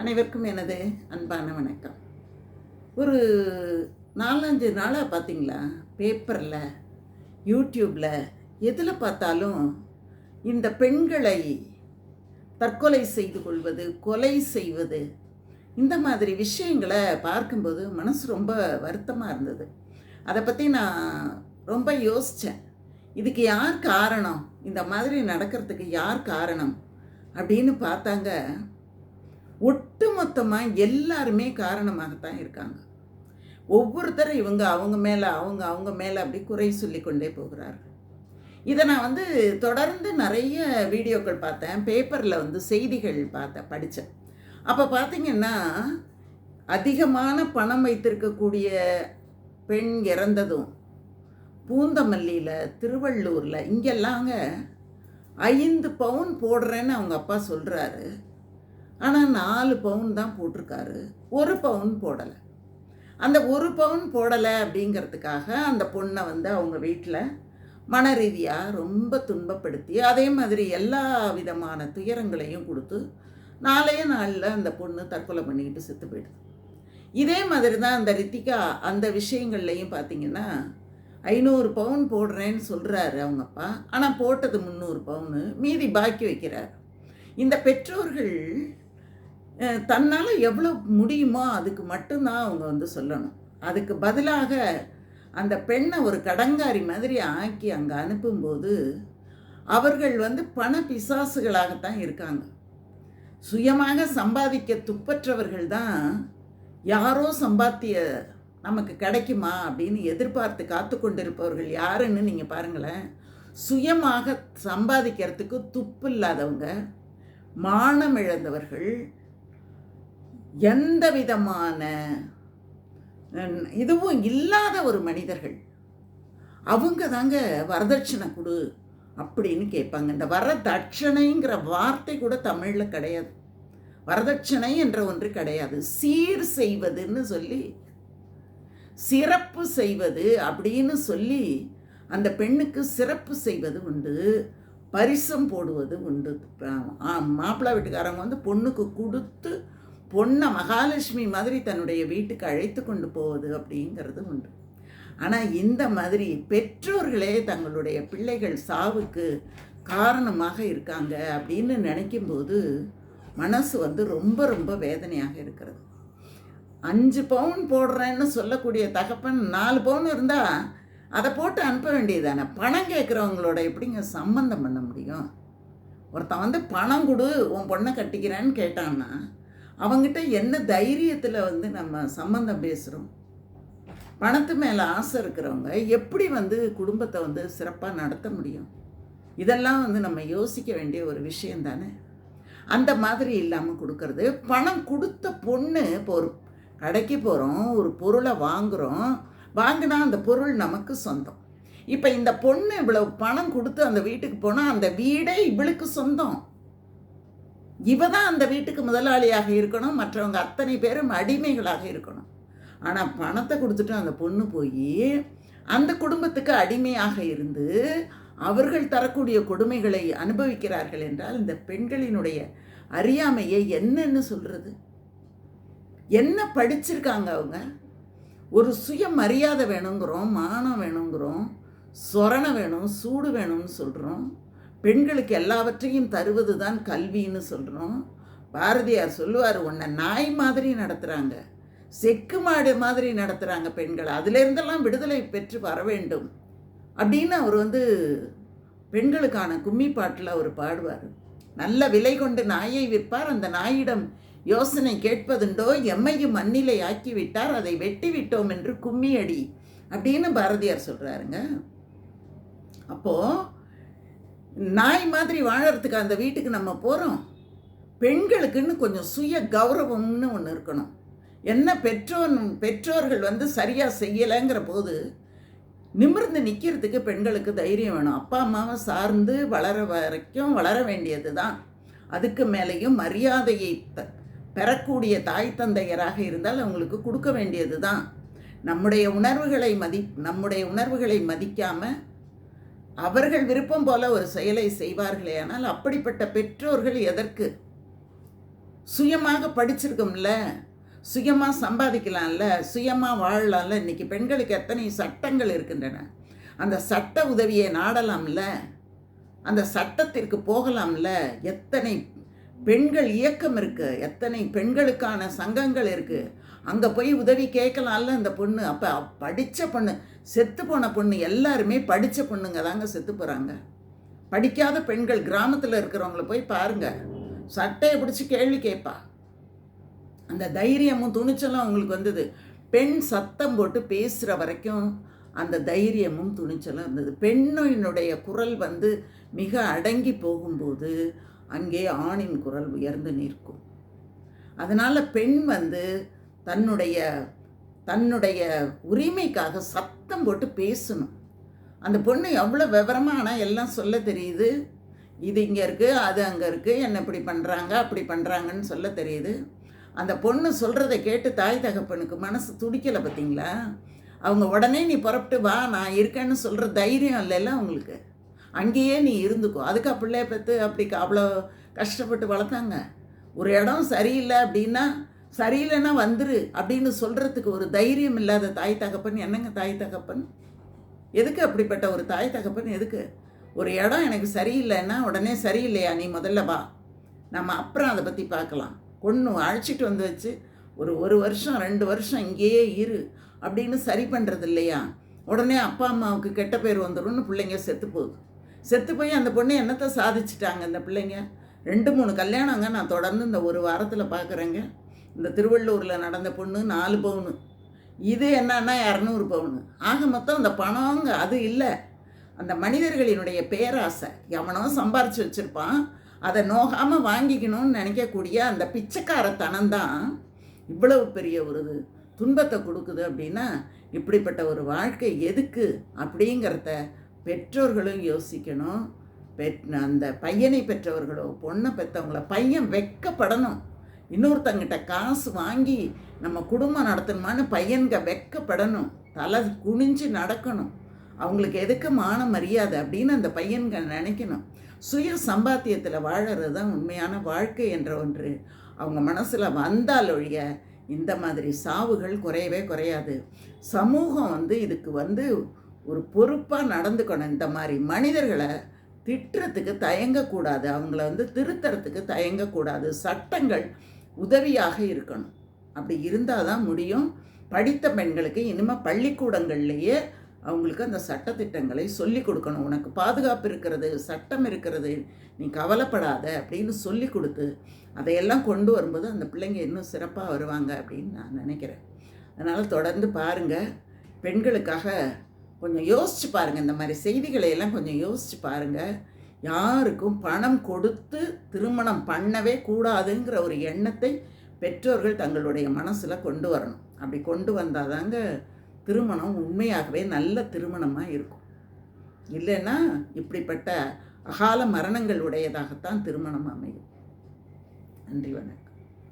அனைவருக்கும் எனது அன்பான வணக்கம். ஒரு நாலஞ்சு நாளாக பார்த்தீங்களா பேப்பரில் யூடியூப்பில் எதில் பார்த்தாலும் இந்த பெண்களை தற்கொலை செய்து கொள்வது கொலை செய்வது இந்த மாதிரி விஷயங்களை பார்க்கும்போது மனசு ரொம்ப வருத்தமாக இருந்தது. அதை பற்றி நான் ரொம்ப யோசித்தேன் இதுக்கு யார் காரணம்? இந்த மாதிரி நடக்கிறதுக்கு யார் காரணம்? அப்படின்னு பார்த்தாங்க ஒட்டுமொத்தமாக எல்லாருமே காரணமாகத்தான் இருக்காங்க. ஒவ்வொருத்தரும் இவங்க அவங்க மேலே அவங்க அவங்க மேலே அப்படி குறை சொல்லி கொண்டே போகிறார்கள். இதை நான் வந்து தொடர்ந்து நிறைய வீடியோக்கள் பார்த்தேன். பேப்பரில் வந்து செய்திகள் பார்த்தேன் படித்தேன் அப்போ பார்த்தீங்கன்னா அதிகமான பணம் வைத்திருக்கக்கூடிய பெண் இறந்ததும் பூந்தமல்லியில் திருவள்ளூரில் இங்கெல்லாங்க ஐந்து பவுன் போடுறேன்னு அவங்க அப்பா சொல்கிறாரு ஆனால் நாலு பவுன் தான் போட்டிருக்காரு. ஒரு பவுன் போடலை. அந்த ஒரு பவுன் போடலை அப்படிங்கிறதுக்காக அந்த பொண்ணை வந்து அவங்க வீட்டில் மன ரீதியாக ரொம்ப துன்பப்படுத்தி அதே மாதிரி எல்லா விதமான துயரங்களையும் கொடுத்து நாளைய நாளில் அந்த பொண்ணு தற்கொலை பண்ணிக்கிட்டு செத்து போயிடுது. இதே மாதிரி தான் அந்த ரித்திகா அந்த விஷயங்கள்லையும் பார்த்தீங்கன்னா ஐநூறு பவுன் போடுறேன்னு சொல்கிறாரு அவங்க அப்பா. ஆனால் போட்டது முந்நூறு பவுனு மீதி பாக்கி வைக்கிறார். இந்த பெற்றோர்கள் தன்னால் எவ்வளோ முடியுமோ அதுக்கு மட்டும்தான் அவங்க வந்து சொல்லணும். அதுக்கு பதிலாக அந்த பெண்ணை ஒரு கடங்காரி மாதிரி ஆக்கி அங்கே அனுப்பும்போது அவர்கள் வந்து பண பிசாசுகளாகத்தான் இருக்காங்க. சுயமாக சம்பாதிக்க துப்பற்றவர்கள் தான் யாரோ சம்பாத்திய நமக்கு கிடைக்குமா அப்படின்னு எதிர்பார்த்து காத்து கொண்டிருப்பவர்கள் யாருன்னு நீங்கள் பாருங்களேன். சுயமாக சம்பாதிக்கிறதுக்கு துப்பு இல்லாதவங்க மானம் இழந்தவர்கள் எந்த விதமான இதுவும் இல்லாத ஒரு மனிதர்கள். அவங்க தாங்க வரதட்சணை கொடு அப்படின்னு கேட்பாங்க. இந்த வரதட்சணைங்கிற வார்த்தை கூட தமிழில் கிடையாது. வரதட்சணை என்ற ஒன்று கிடையாது. சீர் செய்வதுன்னு சொல்லி சிறப்பு செய்வது அப்படின்னு சொல்லி அந்த பெண்ணுக்கு சிறப்பு செய்வது உண்டு பரிசம் போடுவது உண்டு. மாப்பிள்ளை வீட்டுக்காரங்க வந்து பொண்ணுக்கு கொடுத்து பொண்ணை மகாலட்சுமி மாதிரி தன்னுடைய வீட்டுக்கு அழைத்து கொண்டு போவது அப்படிங்கிறது உண்டு. ஆனால் இந்த மாதிரி பெற்றோர்களே தங்களுடைய பிள்ளைகள் சாவுக்கு காரணமாக இருக்காங்க அப்படின்னு நினைக்கும்போது மனசு வந்து ரொம்ப ரொம்ப வேதனையாக இருக்கிறது. அஞ்சு பவுன் போடுறேன்னு சொல்லக்கூடிய தகப்பன் நாலு பவுன் இருந்தால் அதை போட்டு அனுப்ப வேண்டியதானே பணம் கேட்குறவங்களோட எப்படிங்க சம்மந்தம் பண்ண முடியும்? ஒருத்தன் வந்து பணம் கொடு உன் பொண்ணை கட்டிக்கிறேன்னு கேட்டான்னா அவங்ககிட்ட என்ன தைரியத்தில் வந்து நம்ம சம்மந்தம் பேசுகிறோம் பணத்து மேலே ஆசை இருக்கிறவங்க எப்படி வந்து குடும்பத்தை வந்து சிறப்பாக நடத்த முடியும்? இதெல்லாம் வந்து நம்ம யோசிக்க வேண்டிய ஒரு விஷயம் தானே? அந்த மாதிரி இல்லாமல் கொடுக்கறது. பணம் கொடுத்த பொண்ணு இப்போ ஒரு கடைக்கு போகிறோம் ஒரு பொருளை வாங்குகிறோம் வாங்கினா அந்த பொருள் நமக்கு சொந்தம். இப்போ இந்த பொண்ணு இவ்வளோ பணம் கொடுத்து அந்த வீட்டுக்கு போனால் அந்த வீடே இவளுக்கு சொந்தம். இவ தான் அந்த வீட்டுக்கு முதலாளியாக இருக்கணும் மற்றவங்க அத்தனை பேரும் அடிமைகளாக இருக்கணும். ஆனால் பணத்தை கொடுத்துட்டு அந்த பொண்ணு போய் அந்த குடும்பத்துக்கு அடிமையாக இருந்து அவர்கள் தரக்கூடிய கொடுமைகளை அனுபவிக்கிறார்கள் என்றால் இந்த பெண்களினுடைய அறியாமையை என்னன்னு சொல்கிறது என்ன படிச்சிருக்காங்க அவங்க? ஒரு சுய மரியாதை வேணுங்கிறோம் மானம் வேணுங்கிறோம் சொரணை வேணும் சூடு வேணும்னு சொல்கிறோம் பெண்களுக்கு எல்லாவற்றையும் தருவது தான் கல்வின்னு சொல்கிறோம் பாரதியார் சொல்லுவார் உன்னை நாய் மாதிரி நடத்துகிறாங்க செக்கு மாடு மாதிரி நடத்துகிறாங்க பெண்கள். அதிலிருந்தெல்லாம் விடுதலை பெற்று வர வேண்டும். அப்படின்னு அவர் வந்து பெண்களுக்கான கும்மி பாட்டில் அவர் பாடுவார். நல்ல விலை கொண்டு நாயை விற்பார். அந்த நாயிடம் யோசனை கேட்பதுண்டோ? எம்மையும் மண்ணிலை ஆக்கி விட்டார் அதை வெட்டி விட்டோம் என்று கும்மி அடி. அப்படின்னு பாரதியார் சொல்கிறாருங்க அப்போது நாய் மாதிரி வாழறதுக்கு அந்த வீட்டுக்கு நம்ம போகிறோம் பெண்களுக்குன்னு கொஞ்சம் சுய கௌரவம்னு ஒன்று இருக்கணும். என்ன பெற்றோர் பெற்றோர்கள் வந்து சரியாக செய்யலைங்கிற போது நிமிர்ந்து நிற்கிறதுக்கு பெண்களுக்கு தைரியம் வேணும். அப்பா அம்மாவை சார்ந்து வளர வரைக்கும் வளர வேண்டியது தான் அதுக்கு மேலேயும் மரியாதையை த- பெறக்கூடிய தாய் தந்தையராக இருந்தால் அவங்களுக்கு கொடுக்க வேண்டியது தான் நம்முடைய உணர்வுகளை மதி நம்முடைய உணர்வுகளை மதிக்காமல் அவர்கள் விருப்பம் போல ஒரு செயலை செய்வார்களே ஆனால் அப்படிப்பட்ட பெற்றோர்கள் எதற்கு? சுயமாக படிச்சிருக்கோம்ல சுயமாக சம்பாதிக்கலாம்ல சுயமாக வாழலாம்ல. இன்னைக்கு பெண்களுக்கு எத்தனை சட்டங்கள் இருக்கின்றன. அந்த சட்ட உதவியை நாடலாம்ல அந்த சட்டத்திற்கு போகலாம்ல. எத்தனை பெண்கள் இயக்கம் இருக்குது எத்தனை பெண்களுக்கான சங்கங்கள் இருக்குது அங்கே போய் உதவி கேட்கலாம்ல அந்த பொண்ணு. அப்போ படித்த பொண்ணு செத்து போன பொண்ணு எல்லாருமே படித்த பொண்ணுங்க தாங்க செத்து போகிறாங்க படிக்காத பெண்கள் கிராமத்தில் இருக்கிறவங்கள போய் பாருங்கள் சட்டையை பிடிச்சி கேள்வி கேட்பா. அந்த தைரியமும் துணிச்சலும் அவங்களுக்கு வந்தது. பெண் சத்தம் போட்டு பேசுகிற வரைக்கும் அந்த தைரியமும் துணிச்சலும் இருந்தது. பெண்ணினுடைய குரல் வந்து மிக அடங்கி போகும்போது அங்கே ஆணின் குரல் உயர்ந்து நிற்கும். அதனால் பெண் வந்து தன்னுடைய தன்னுடைய உரிமைக்காக சத்தம் போட்டு பேசணும். அந்த பொண்ணு எவ்வளோ விவரமாக ஆனால் எல்லாம் சொல்ல தெரியுது? இது இங்கே இருக்குது அது அங்கே இருக்குது என்ன இப்படி பண்ணுறாங்க அப்படி பண்ணுறாங்கன்னு சொல்ல தெரியுது. அந்த பொண்ணு சொல்கிறத கேட்டு தாய் தகப்பனுக்கு மனசு துடிக்கலை பார்த்தீங்களா அவங்க உடனே நீ புறப்பட்டு வா நான் இருக்கேன்னு சொல்கிற தைரியம் இல்லைல்ல அவங்களுக்கு. அங்கேயே நீ இருந்துக்கோ. அதுக்கு பிள்ளைய பார்த்து அப்படி அவ்வளோ கஷ்டப்பட்டு வளர்த்தாங்க. ஒரு இடம் சரியில்லை அப்படின்னா சரியில்லைன்னா வந்துரு அப்படின்னு சொல்கிறதுக்கு ஒரு தைரியம் இல்லாத தாய் தகப்பன். என்னங்க தாய் தகப்பன்? எதுக்கு அப்படிப்பட்ட ஒரு தாய் தகப்பன்? எதுக்கு? ஒரு இடம் எனக்கு சரியில்லைன்னா உடனே சரியில்லையா? நீ முதல்ல வா. நம்ம அப்புறம் அதை பற்றி பார்க்கலாம். பொண்ணு அழைச்சிட்டு வந்து வச்சு ஒரு ஒரு வருஷம் ரெண்டு வருஷம் இங்கேயே இரு அப்படின்னு சரி பண்ணுறது இல்லையா? உடனே அப்பா அம்மாவுக்கு கெட்ட பேர் வந்துடும்னு பிள்ளைங்க செத்து போகுது. செத்து போய் அந்த பொண்ணு என்னத்தை சாதிச்சிட்டாங்க அந்த பிள்ளைங்க? ரெண்டு மூணு கல்யாணங்க நான் தொடர்ந்து இந்த ஒரு வாரத்தில் பார்க்குறேங்க இந்த திருவள்ளூரில் நடந்த பொண்ணு நாலு பவுனு. இது என்னன்னா இரநூறு பவுனு. ஆக மொத்தம் அந்த பணங்க அது இல்லை. அந்த மனிதர்களினுடைய பேராசை. எவனோ சம்பாரிச்சு வச்சுருப்பான். அதை நோகாமல் வாங்கிக்கணும்னு நினைக்கக்கூடிய அந்த பிச்சைக்காரத்தனம் தான் இவ்வளவு பெரிய ஒரு துன்பத்தை கொடுக்குது அப்படின்னா இப்படிப்பட்ட ஒரு வாழ்க்கை எதுக்கு அப்படிங்கிறத பெற்றோர்களும் யோசிக்கணும். பெற் அந்த பையனை பெற்றவர்களோ பொண்ணை பெற்றவங்கள பையன் வெக்கப்படணும். இன்னொருத்தங்கிட்ட காசு வாங்கி நம்ம குடும்பம் நடத்தணுமான்னு பையன்க வெக்கப்படணும். தலை குனிஞ்சு நடக்கணும். அவங்களுக்கு எதுக்கு மான மரியாதை அப்படின்னு அந்த பையன்க நினைக்கணும். சுய சம்பாத்தியத்தில் வாழறது தான் உண்மையான வாழ்க்கை என்ற ஒன்று. அவங்க மனசில் வந்தால் ஒழிய இந்த மாதிரி சாவுகள் குறையவே குறையாது. சமூகம் வந்து இதுக்கு வந்து ஒரு பொறுப்பாக நடந்துக்கணும். இந்த மாதிரி மனிதர்களை திட்டுறதுக்கு தயங்கக்கூடாது. அவங்கள வந்து திருத்தறதுக்கு தயங்கக்கூடாது. சட்டங்கள் உதவியாக இருக்கணும். அப்படி இருந்தால் தான் முடியும். படித்த பெண்களுக்கு இனிமேல் பள்ளிக்கூடங்கள்லேயே அவங்களுக்கு அந்த சட்டத்திட்டங்களை சொல்லி கொடுக்கணும். உனக்கு பாதுகாப்பு இருக்கிறது சட்டம் இருக்கிறது நீ கவலைப்படாத அப்படின்னு சொல்லி கொடுத்து அதையெல்லாம் கொண்டு வரும்போது அந்த பிள்ளைங்க இன்னும் சிறப்பாக வருவாங்க அப்படின்னு நான் நினைக்கிறேன். அதனால் தொடர்ந்து பாருங்கள் பெண்களுக்காக கொஞ்சம் யோசிச்சு பாருங்கள் இந்த மாதிரி செய்திகளை எல்லாம் கொஞ்சம் யோசிச்சு பாருங்கள் யாருக்கும் பணம் கொடுத்து திருமணம் பண்ணவே கூடாதுங்கிற ஒரு எண்ணத்தை பெற்றோர்கள் தங்களுடைய மனசில் கொண்டு வரணும். அப்படி கொண்டு வந்தால் தாங்க திருமணம் உண்மையாகவே நல்ல திருமணமாக இருக்கும். இல்லைன்னா இப்படிப்பட்ட அகால மரணங்கள் உடையதாகத்தான் திருமணம் அமையும். நன்றி வணக்கம்.